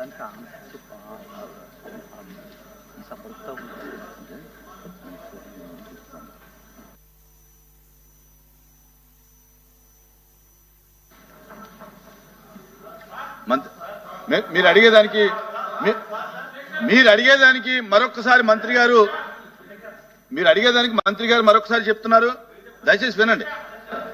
దానికి ఆన్సర్ సపోర్ట్తో ఉంటుంది మీరు అడిగేదానికి మీ- మీరు అడిగేదానికి మరొకసారి మంత్రి గారు మీరు అడిగేదానికి మంత్రి గారు మరొకసారి చెప్తున్నారు. దయచేసి వినండి.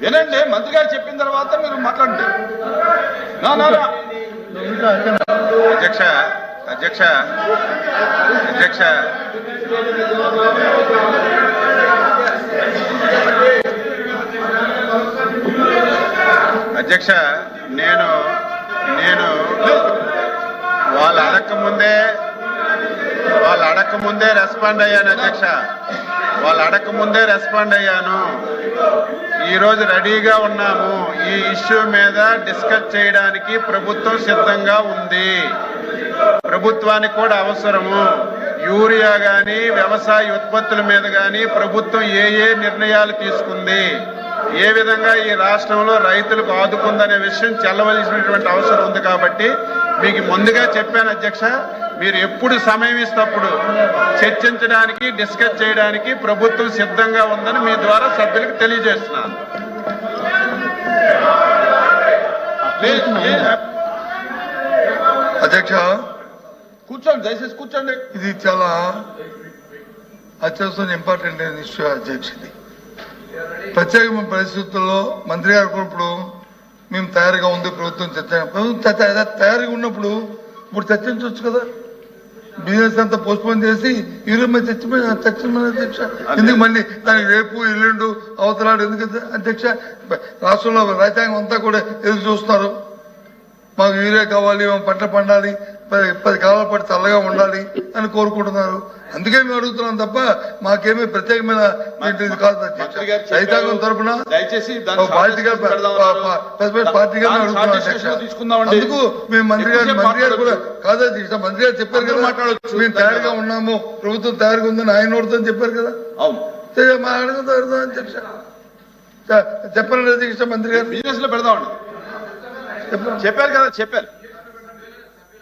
వినండి మంత్రి గారు చెప్పిన తర్వాత మీరు మాట్లాడండి నా, నా, నా. అధ్యక్ష అధ్యక్ష అధ్యక్ష. అధ్యక్ష నేను నేను వాళ్ళు అడక్క ముందే వాళ్ళు అడక్క ముందే రెస్పాండ్ అయ్యాను అధ్యక్ష. వాళ్ళు అడగముందే ముందే రెస్పాండ్ అయ్యాను. ఈరోజు రెడీగా ఉన్నాము. ఈ ఇష్యూ మీద డిస్కస్ చేయడానికి ప్రభుత్వం సిద్ధంగా ఉంది. ప్రభుత్వానికి కూడా అవసరము. యూరియా కానీ వ్యవసాయ ఉత్పత్తుల మీద కానీ ప్రభుత్వం ఏ ఏ నిర్ణయాలు తీసుకుంది? ఏ విధంగా ఈ రాష్ట్రంలో రైతులకు ఆదుకుందనే విషయం చెల్లవలసినటువంటి అవసరం ఉంది కాబట్టి మీకు ముందుగా చెప్పాను అధ్యక్ష. మీరు ఎప్పుడు సమయం ఇస్తప్పుడు చర్చించడానికి డిస్కస్ చేయడానికి ప్రభుత్వం సిద్ధంగా ఉందని మీ ద్వారా సభ్యులకు తెలియజేస్తున్నాను. అధ్యక్ష కూర్చోండి దయచేసి కూర్చోండి. ఇది చాలా అత్యవసరం ఇంపార్టెంట్ అయిన ఇష్యూ అధ్యక్ష ఇది. ప్రత్యేకమైన పరిస్థితుల్లో మంత్రి గారు ఇప్పుడు మేము తయారుగా ఉంది ప్రభుత్వం చర్చ ప్రభుత్వం తయారుగా ఉన్నప్పుడు ఇప్పుడు చర్చించవచ్చు కదా? బిజినెస్ అంతా పోస్ట్పోన్ చేసి ఈరోజు చర్చ మీద అధ్యక్ష. ఎందుకు మళ్ళీ దానికి రేపు ఎల్లుండు అవతలాడు ఎందుకు అధ్యక్ష? రాష్ట్రంలో రైతాంగం అంతా కూడా ఎదురు చూస్తున్నారు. మాకు యూరియా కావాలి మా పంట పండాలి పది పది కాలాల పాటు చల్లగా ఉండాలి అని కోరుకుంటున్నారు. అందుకే మేము అడుగుతున్నాం తప్ప మాకేమీ ప్రత్యేకమైన కాదు చెప్పారు. రైతాంగం తరపున దయచేసి దాన్ని ఒక పార్టీగా పార్టీగా అడుగుతున్నాం. అందుకు మేము మంత్రి గారు మంత్రి గారు కూడా. కాదు మంత్రి గారు చెప్పారు కదా మాట్లాడొచ్చు. మేము తయారుగా ఉన్నాము ప్రభుత్వం తయారుగా ఉందని ఆయన నోడుతో చెప్పారు కదా. అవును. మా అడుగుతా అధ్యక్ష చె- చెప్పండి మంత్రి గారు. బిజినెస్లో పెడదామండి. చెప్పారు కదా చెప్పారు.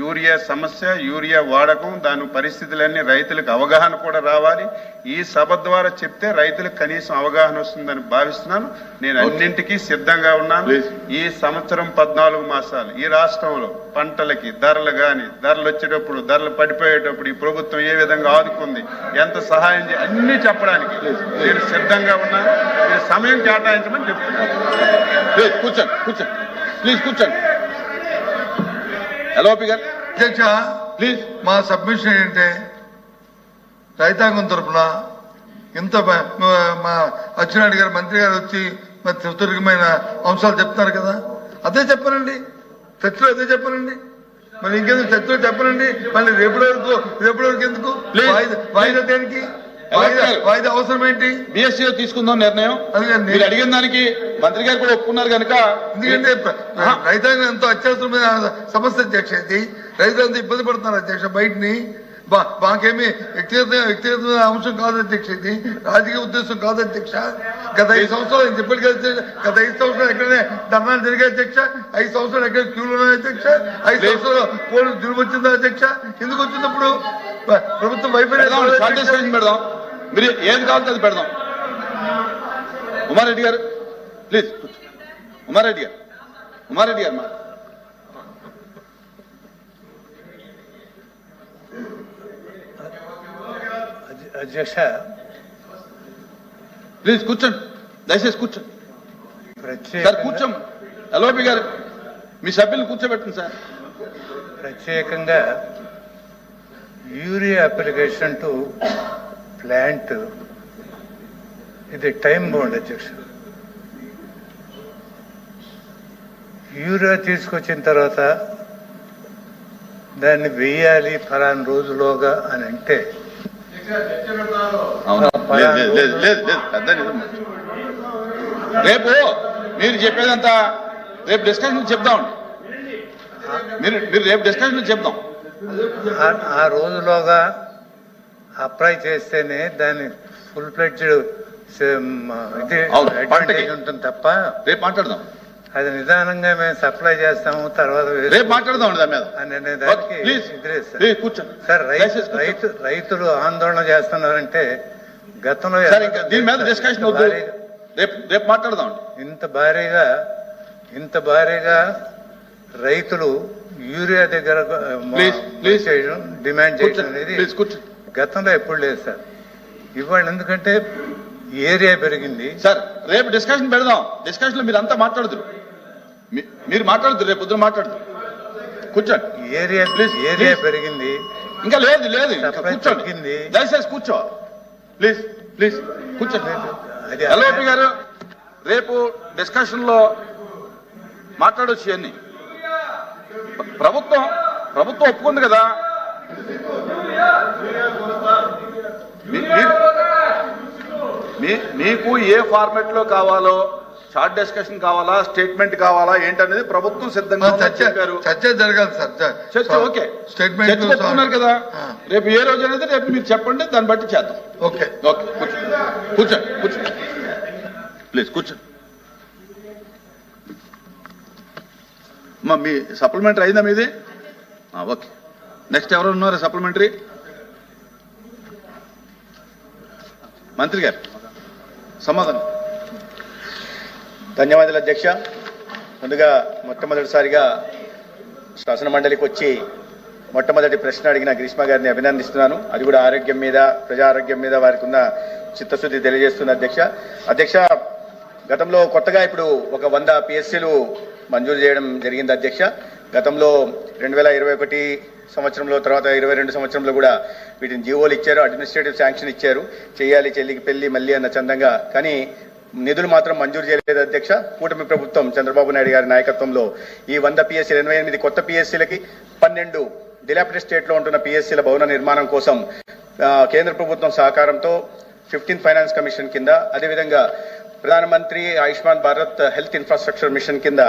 యూరియా సమస్య యూరియా వాడకం దాని పరిస్థితులన్నీ రైతులకు అవగాహన కూడా రావాలి. ఈ సభ ద్వారా చెప్తే రైతులకు కనీసం అవగాహన వస్తుందని భావిస్తున్నాను. నేను అన్నింటికీ సిద్ధంగా ఉన్నాను. ఈ సంవత్సరం పద్నాలుగు మాసాలు. ఈ రాష్ట్రంలో పంటలకి ధరలు గాని ధరలు వచ్చేటప్పుడు ధరలు పడిపోయేటప్పుడు ఈ ప్రభుత్వం ఏ విధంగా ఆదుకుంది ఎంత సహాయం చే అన్ని చెప్పడానికి నేను సిద్ధంగా ఉన్నాను. మీరు సమయం కేటాయించమని చెప్తున్నాను. కూర్చోండి కూర్చోండి. ప్లీజ్ కూర్చోండి. గారు అధ్యక్ష ప్లీజ్ మా సబ్మిషన్ ఏంటంటే రైతాంగం తరపున ఇంత మ- అచ్చెన్నాయుడు గారు మంత్రి గారు వచ్చి మరి సుదీర్ఘమైన అంశాలు చెప్తున్నారు కదా. అదే చెప్పనండి. చర్చలో అదే చెప్పనండి. మరి ఇంకెందుకు చర్చలో చెప్పనండి? మళ్ళీ రేపటి వరకు రేపటి వరకు ఎందుకు? వాయిదా దేనికి? వాయిదా అవసరం ఏంటి బిఎస్సీ తీసుకుందాం నిర్ణయం. మీరు అడిగిన దానికి మంత్రి గారు కూడా ఒప్పుకున్నారు కనుక ఎందుకంటే రైతాంగం ఎంతో అత్యవసరమైన సమస్య అధ్యక్ష ఇది. రైతులంతా ఇబ్బంది పడుతున్నారు అధ్యక్ష బయటని. బా- మాకేమీ వ్యక్తిగత వ్యక్తిగతమైన అంశం కాదు అధ్యక్ష ఇది. రాజకీయ ఉద్దేశం కాదు అధ్యక్ష. గత ఐదు సంవత్సరాలు నేను చెప్పాను కదా గత ఐదు సంవత్సరాలు ఎక్కడనే ధర్నాలు జరిగాయి అధ్యక్ష? ఐదు సంవత్సరాలు ఎక్కడ క్యూలు ఉన్నాయి అధ్యక్ష? ఐదు సంవత్సరాలు పోలీసు దురుము వచ్చిందా అధ్యక్ష? ఎందుకు వచ్చినప్పుడు ప్ర- ప్రభుత్వం వైఫల్యం మీరు ఏది కావాలంటే అది పెడదాం. ఉమారెడ్డి గారు ప్లీజ్ ఉమారెడ్డి గారు ఉమారెడ్డి గారు మా అధ్యక్ష ప్లీజ్ కూర్చోండి. దయచేసి కూర్చోండి. సార్ కూర్చోం ఎల్ఓపి గారు మీ సభ్యులు కూర్చోబెట్టండి సార్. ప్రత్యేకంగా యూరియా అప్లికేషన్ టు ప్లాంట్ ఇది టైం బౌండ్ అధ్యక్ష యూరియా తీసుకొచ్చిన తర్వాత దాన్ని వేయాలి ఫలానా రోజులోగా అని అంటే. రేపు మీరు చెప్పేదంతా రేపు డిస్కషన్ చెప్దాం. మీరు మీరు రేపు డిస్కషన్ చెప్దాం. ఆ రోజులోగా అప్లై చేస్తేనే దాన్ని ఫుల్ ఫ్లెడ్జ్డ్ ఇది. ఉంటుంది తప్ప రేపు మాట్లాడదాం. అది నిదానంగా మేము సప్లై చేస్తాము తర్వాత రేపు మాట్లాడదాం దాని మీద. అని దానికి సార్. రైతు. రైతు రైతులు ఆందోళన చేస్తున్నారంటే గతంలో దీని మీద డిస్కషన్ వద్దు. రేపు రేపు మాట్లాడదాం ఇంత భారీగా ఇంత భారీగా రైతులు యూరియా దగ్గర డిమాండ్ చేయడం అనేది గతంలో ఎప్పుడు లేదు సార్. ఇవాళ ఎందుకంటే ఏరియా పెరిగింది. సార్ రేపు డిస్కషన్ పెడదాం. డిస్కషన్లో మీరు అంతా మాట్లాడుతురు మీరు మాట్లాడుతురు రేపు పొద్దున మాట్లాడుతురు కూర్చోండి. Area Please, area. పెరిగింది. ఇంకా లేదు లేదు. కూర్చోండి. దయచేసి కూర్చో. Please please. కూర్చోండి. ఎల్ఓపి గారు? రేపు డిస్కషన్లో మాట్లాడొచ్చు ఇవన్నీ. ప్రభుత్వం ప్రభుత్వం ఒప్పుకుంది కదా? మీకు ఏ ఫార్మెట్లో కావాలో షార్ట్ డిస్కషన్ కావాలా స్టేట్మెంట్ కావాలా ఏంటనేది ప్రభుత్వం సిద్ధంగా చర్చ చెప్పారు. చర్చ జరగాలి సార్ చర్చ. ఓకే. స్టేట్మెంట్ చర్చ పెట్టుకున్నారు కదా. రేపు ఏ రోజు అనేది రేపు మీరు చెప్పండి దాన్ని బట్టి చేద్దాం. ఓకే. ఓకే కూర్చో కూర్చోండి కూర్చోండి. ప్లీజ్ కూర్చోండి. అమ్మా మీ సప్లిమెంటరీ అయిందా మీది? ఓకే. నెక్స్ట్ ఎవరు ఉన్నారు సప్లిమెంటరీ మంత్రి గారు సమాధానం. ధన్యవాదాలు అధ్యక్ష. ముందుగా మొట్టమొదటిసారిగా శాసన మండలికి వచ్చి మొట్టమొదటి ప్రశ్న అడిగిన గ్రీష్మ గారిని అభినందిస్తున్నాను. అది కూడా ఆరోగ్యం మీద ప్రజా ఆరోగ్యం మీద వారికి ఉన్న చిత్తశుద్ధి తెలియజేస్తున్న అధ్యక్ష. అధ్యక్ష గతంలో కొత్తగా ఇప్పుడు ఒక వంద పిఎస్సీలు మంజూరు చేయడం జరిగింది అధ్యక్ష. గతంలో రెండు వేల ఇరవై ఒకటి సంవత్సరంలో తర్వాత ఇరవై రెండు సంవత్సరంలో కూడా వీటిని జీవోలు ఇచ్చారు అడ్మినిస్ట్రేటివ్ శాంక్షన్ ఇచ్చారు. చేయాలి చెల్లికి పెళ్ళి మళ్ళీ అన్న చందంగా. కానీ నిధులు మాత్రం మంజూరు చేయలేదు అధ్యక్ష. కూటమి ప్రభుత్వం చంద్రబాబు నాయుడు గారి నాయకత్వంలో ఈ వంద పిఎస్సీలు ఎనభై ఎనిమిది కొత్త పిఎస్సీలకి పన్నెండు డిలాపిడెడ్ స్టేట్లో ఉంటున్న పిఎస్సీల భవన నిర్మాణం కోసం కేంద్ర ప్రభుత్వం సహకారంతో ఫిఫ్టీన్త్ ఫైనాన్స్ కమిషన్ కింద అదేవిధంగా ప్రధానమంత్రి Ayushman Bharat health infrastructure mission కింద